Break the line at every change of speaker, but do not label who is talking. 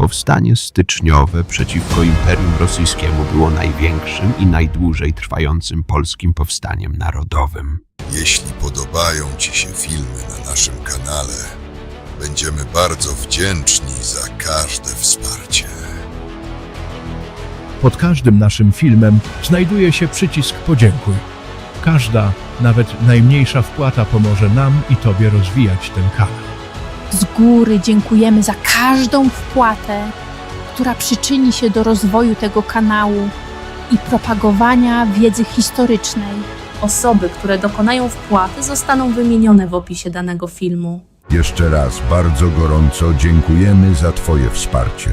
Powstanie styczniowe przeciwko Imperium Rosyjskiemu było największym i najdłużej trwającym polskim powstaniem narodowym.
Jeśli podobają Ci się filmy na naszym kanale, będziemy bardzo wdzięczni za każde wsparcie.
Pod każdym naszym filmem znajduje się przycisk podziękuj. Każda, nawet najmniejsza wpłata pomoże nam i Tobie rozwijać ten kanał.
Z góry dziękujemy za każdą wpłatę, która przyczyni się do rozwoju tego kanału i propagowania wiedzy historycznej.
Osoby, które dokonają wpłaty, zostaną wymienione w opisie danego filmu.
Jeszcze raz bardzo gorąco dziękujemy za Twoje wsparcie.